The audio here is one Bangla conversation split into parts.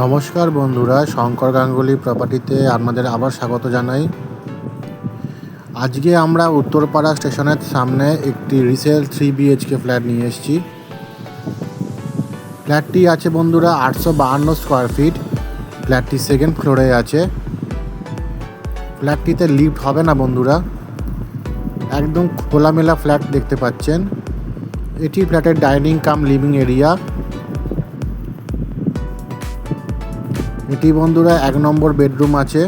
নমস্কার বন্ধুরা, শঙ্কর গাঙ্গুলি প্রপার্টিতে আপনাদের আবার স্বাগত জানাই। আজকে আমরা উত্তরপাড়া স্টেশনের সামনে একটি রিসেল থ্রি বিএইচকে ফ্ল্যাট নিয়ে এসেছি। ফ্ল্যাটটি আছে বন্ধুরা আটশো বাহান্ন স্কোয়ার ফিট ফ্ল্যাটটি সেকেন্ড ফ্লোরে আছে। ফ্ল্যাটটিতে লিফট হবে না বন্ধুরা। একদম খোলামেলা ফ্ল্যাট দেখতে পাচ্ছেন। এটি ফ্ল্যাটের ডাইনিং কাম লিভিং এরিয়া এটি বন্ধুরা এক নম্বর বেডরুম আছে।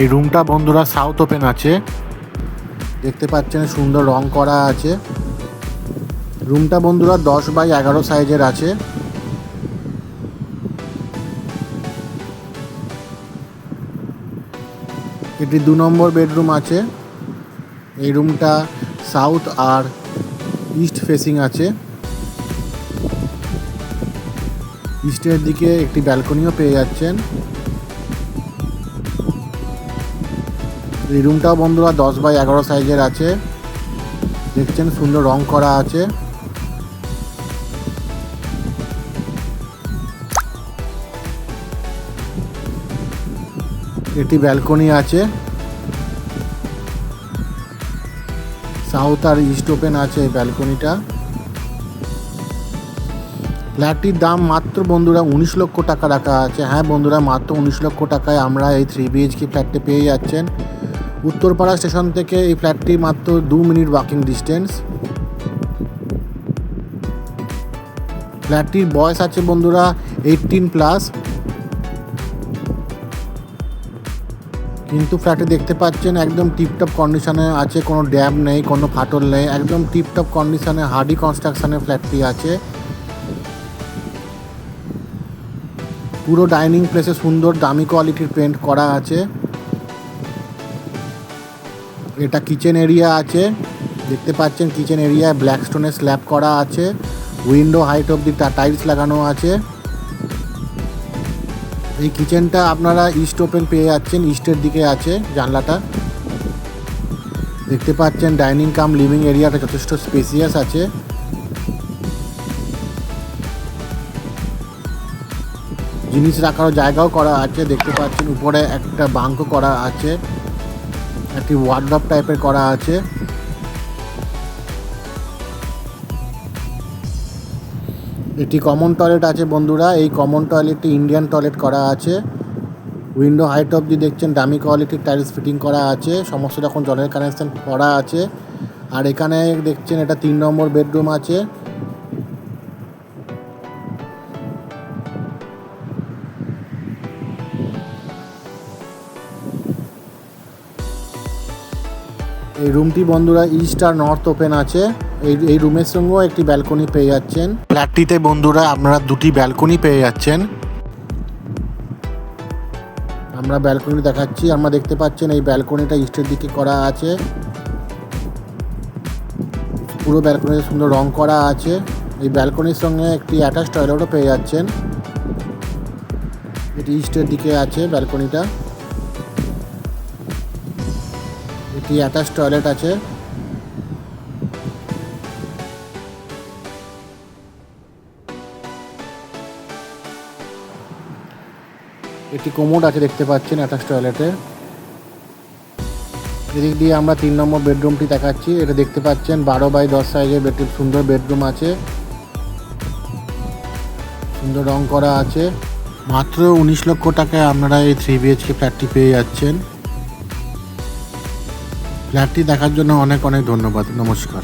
এই রুমটা বন্ধুরা সাউথ ওপেন আছে। দেখতে পাচ্ছেন সুন্দর রং করা আছে। রুমটা বন্ধুরা দশ বাই এগারো সাইজের আছে। এটি দু নম্বর বেডরুম আছে। এই রুমটা সাউথ আর ইস্ট ফেসিং আছে। ইস্টের দিকে একটি ব্যালকনিও পেয়ে যাচ্ছেন। এই রুমটাও বন্ধুরা দশ বাই এগারো সাইজের আছে। দেখছেন সুন্দর রং করা আছে। এটি ব্যালকনি আছে। সাউথ আর ইস্ট ওপেন আছে এই ব্যালকনিটা। ফ্ল্যাটটির দাম মাত্র বন্ধুরা উনিশ লক্ষ টাকা রাখা আছে। হ্যাঁ বন্ধুরা, মাত্র উনিশ লক্ষ টাকায় আমরা এই থ্রি বিএইচকে ফ্ল্যাটটি পেয়ে যাচ্ছেন। উত্তরপাড়া স্টেশন থেকে এই ফ্ল্যাটটি মাত্র দু মিনিট ওয়াকিং ডিস্টেন্স ফ্ল্যাটটির বয়স আছে বন্ধুরা এইটিন প্লাস কিন্তু ফ্ল্যাটে দেখতে পাচ্ছেন একদম টিপটপ কন্ডিশনে আছে, কোনো ড্যাম নেই, কোনো ফাটল নেই, একদম টিপটপ কন্ডিশনে হার্ডি কনস্ট্রাকশনের ফ্ল্যাটটি আছে। পুরো ডাইনিং প্লেসে সুন্দর দামি কোয়ালিটির পেন্ট করা আছে। এটা কিচেন এরিয়া আছে। দেখতে পাচ্ছেন কিচেন এরিয়ায় ব্ল্যাক স্টোনের স্ল্যাব করা আছে। উইন্ডো হাইট অব্দি টাইলস লাগানো আছে। এই কিচেনটা আপনারা ইস্ট ওপেন পেয়ে যাচ্ছেন, ইস্টের দিকে আছে জানলাটা। দেখতে পাচ্ছেন ডাইনিং কাম, লিভিং এরিয়াটা যথেষ্ট স্পেসিয়াস আছে। জিনিস রাখার জায়গাও করা আছে, দেখতে পাচ্ছেন উপরে একটা বাঙ্কও করা আছে, একটি ওয়ার্ড্রপ টাইপের করা আছে। এটি কমন টয়লেট আছে বন্ধুরা, এই কমন টয়লেটটি ইন্ডিয়ান টয়লেট করা আছে। উইন্ডো হাইট অবধি দেখছেন, দামি কোয়ালিটির টাইলস ফিটিং করা আছে, সমস্ত রকম জলের কানেকশন করা আছে। আর এখানে দেখছেন, এটা তিন নম্বর বেডরুম আছে। এই রুমটি বন্ধুরা ইস্ট আর নর্থ ওপেন আছে। এই এই রুমের সঙ্গেও একটি ব্যালকনি পেয়ে যাচ্ছেন। ফ্ল্যাটটিতে বন্ধুরা আপনারা দুটি ব্যালকনি পেয়ে যাচ্ছেন। আমরা ব্যালকনি দেখাচ্ছি। আমরা দেখতে পাচ্ছেন এই ব্যালকনিটা ইস্টের দিকে করা আছে। পুরো ব্যালকনিতে সুন্দর রং করা আছে। এই ব্যালকনির সঙ্গে একটি অ্যাটাচ টয়লেটও পেয়ে যাচ্ছেন। এটি ইস্টের দিকে আছে ব্যালকনিটা এটি অ্যাটাচ টয়লেট আছে? একটি কোমোড আছে দেখতে পাচ্ছেন অ্যাটাচ টয়লেটে এদিক দিয়ে আমরা তিন নম্বর বেডরুমটি দেখাচ্ছি। এটা দেখতে পাচ্ছেন বারো বাই দশ সাইজের বেডরুম সুন্দর বেডরুম আছে। সুন্দর রং করা আছে। মাত্র উনিশ লক্ষ টাকায় আপনারা এই থ্রি বিএইচকে ফ্ল্যাটটি পেয়ে যাচ্ছেন। ফ্ল্যাটটি দেখার জন্য অনেক অনেক ধন্যবাদ। নমস্কার।